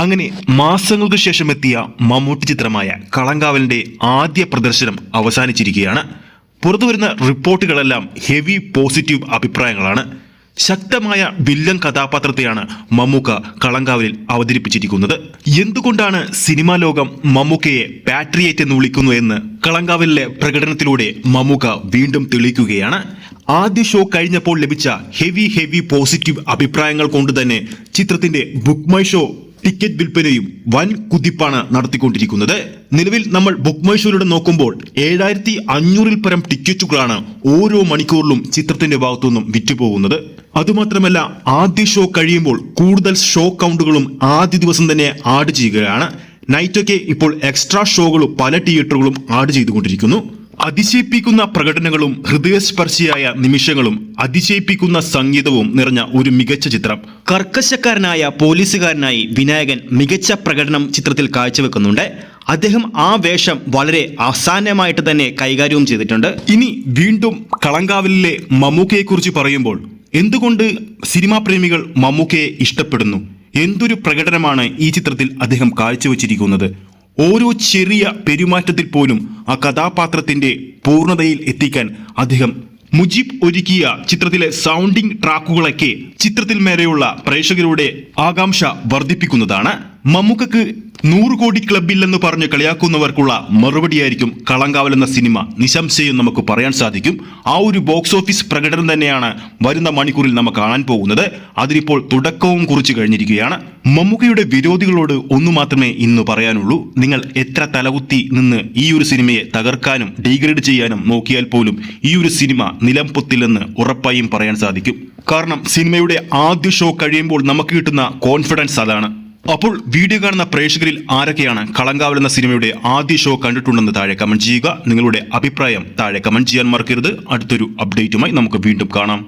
അങ്ങനെ മാസങ്ങൾക്ക് ശേഷം എത്തിയ മമ്മൂട്ടി ചിത്രമായ കളങ്കാവലിന്റെ ആദ്യ പ്രദർശനം അവസാനിച്ചിരിക്കുകയാണ്. പുറത്തുവരുന്ന റിപ്പോർട്ടുകളെല്ലാം ഹെവി പോസിറ്റീവ് അഭിപ്രായങ്ങളാണ്. ശക്തമായ വില്ലൻ കഥാപാത്രത്തെയാണ് മമ്മൂക്ക കളങ്കാവലിൽ അവതരിപ്പിച്ചിരിക്കുന്നത്. എന്തുകൊണ്ടാണ് സിനിമാ ലോകം മമ്മൂക്കയെ പാട്രിയേറ്റ് എന്ന് വിളിക്കുന്നു എന്ന് കളങ്കാവലിലെ പ്രകടനത്തിലൂടെ മമ്മൂക്ക വീണ്ടും തെളിയിക്കുകയാണ്. ആദ്യ ഷോ കഴിഞ്ഞപ്പോൾ ലഭിച്ച ഹെവി ഹെവി പോസിറ്റീവ് അഭിപ്രായങ്ങൾ കൊണ്ട് തന്നെ ചിത്രത്തിന്റെ ബുക്ക് മൈ ഷോ ടിക്കറ്റ് വിൽപ്പനയും വൻ കുതിപ്പാണ് നടത്തിക്കൊണ്ടിരിക്കുന്നത്. നിലവിൽ നമ്മൾ ബുക്ക് മൈഷൂരിലൂടെ നോക്കുമ്പോൾ ഏഴായിരത്തി അഞ്ഞൂറിൽ പരം ടിക്കറ്റുകളാണ് ഓരോ മണിക്കൂറിലും ചിത്രത്തിന്റെ ഭാഗത്തുനിന്നും വിറ്റുപോകുന്നത്. അതുമാത്രമല്ല ആദ്യ ഷോ കഴിയുമ്പോൾ കൂടുതൽ ഷോ കൗണ്ടുകളും ആദ്യ ദിവസം തന്നെ ആഡ് ചെയ്യുകയാണ്. നൈറ്റൊക്കെ ഇപ്പോൾ എക്സ്ട്രാ ഷോകളും പല തിയേറ്ററുകളും ആഡ് ചെയ്തുകൊണ്ടിരിക്കുന്നു. അതിശയിപ്പിക്കുന്ന പ്രകടനങ്ങളും ഹൃദയസ്പർശിയായ നിമിഷങ്ങളും അതിശയിപ്പിക്കുന്ന സംഗീതവും നിറഞ്ഞ ഒരു മികച്ച ചിത്രം. കർക്കശക്കാരനായ പോലീസുകാരനായി വിനായകൻ മികച്ച പ്രകടനം ചിത്രത്തിൽ കാഴ്ചവെക്കുന്നുണ്ട്. അദ്ദേഹം ആ വേഷം വളരെ അസാന്യമായിട്ട് തന്നെ കൈകാര്യവും ചെയ്തിട്ടുണ്ട്. ഇനി വീണ്ടും കളങ്കാവിലെ മമ്മൂക്കയെ കുറിച്ച് പറയുമ്പോൾ എന്തുകൊണ്ട് സിനിമാ പ്രേമികൾ മമ്മൂക്കയെ ഇഷ്ടപ്പെടുന്നു? എന്തൊരു പ്രകടനമാണ് ഈ ചിത്രത്തിൽ അദ്ദേഹം കാഴ്ചവെച്ചിരിക്കുന്നത്? ഓരോ ചെറിയ പെരുമാറ്റത്തിൽ പോലും ആ കഥാപാത്രത്തിന്റെ പൂർണതയിൽ എത്തിക്കാൻ അദ്ദേഹം മുജീബ് ഒരുക്കിയ ചിത്രത്തിലെ സൗണ്ടിംഗ് ട്രാക്കുകളൊക്കെ ചിത്രത്തിൽ മേലെയുള്ള പ്രേക്ഷകരുടെ ആകാംക്ഷ വർദ്ധിപ്പിക്കുന്നതാണ്. മമ്മൂക്കക്ക് നൂറ് കോടി ക്ലബില്ലെന്ന് പറഞ്ഞ് കളിയാക്കുന്നവർക്കുള്ള മറുപടിയായിരിക്കും കളങ്കാവൽ എന്ന സിനിമ. നിശംശയം നമുക്ക് പറയാൻ സാധിക്കും. ആ ഒരു ബോക്സ് ഓഫീസ് പ്രകടനം തന്നെയാണ് വരുന്ന മണിക്കൂറിൽ നമുക്ക് കാണാൻ പോകുന്നത്. അതിനിപ്പോൾ തുടക്കവും കുറിച്ച് കഴിഞ്ഞിരിക്കുകയാണ്. മമ്മൂക്കയുടെ വിരോധികളോട് ഒന്നു മാത്രമേ ഇന്ന് പറയാനുള്ളൂ. നിങ്ങൾ എത്ര തലകുത്തി നിന്ന് ഈ ഒരു സിനിമയെ തകർക്കാനും ഡീഗ്രേഡ് ചെയ്യാനും നോക്കിയാൽ പോലും ഈ ഒരു സിനിമ നിലം പൊത്തില്ലെന്ന് ഉറപ്പായും പറയാൻ സാധിക്കും. കാരണം സിനിമയുടെ ആദ്യ ഷോ കഴിയുമ്പോൾ നമുക്ക് കിട്ടുന്ന കോൺഫിഡൻസ് അതാണ്. അപ്പോൾ വീഡിയോ കാണുന്ന പ്രേക്ഷകരിൽ ആരൊക്കെയാണ് കളങ്കാവൽ എന്ന സിനിമയുടെ ആദ്യ ഷോ കണ്ടിട്ടുണ്ടെന്ന് താഴെ കമന്റ് ചെയ്യുക. നിങ്ങളുടെ അഭിപ്രായം താഴെ കമന്റ് ചെയ്യാൻ മറക്കരുത്. അടുത്തൊരു അപ്ഡേറ്റുമായി നമുക്ക് വീണ്ടും കാണാം.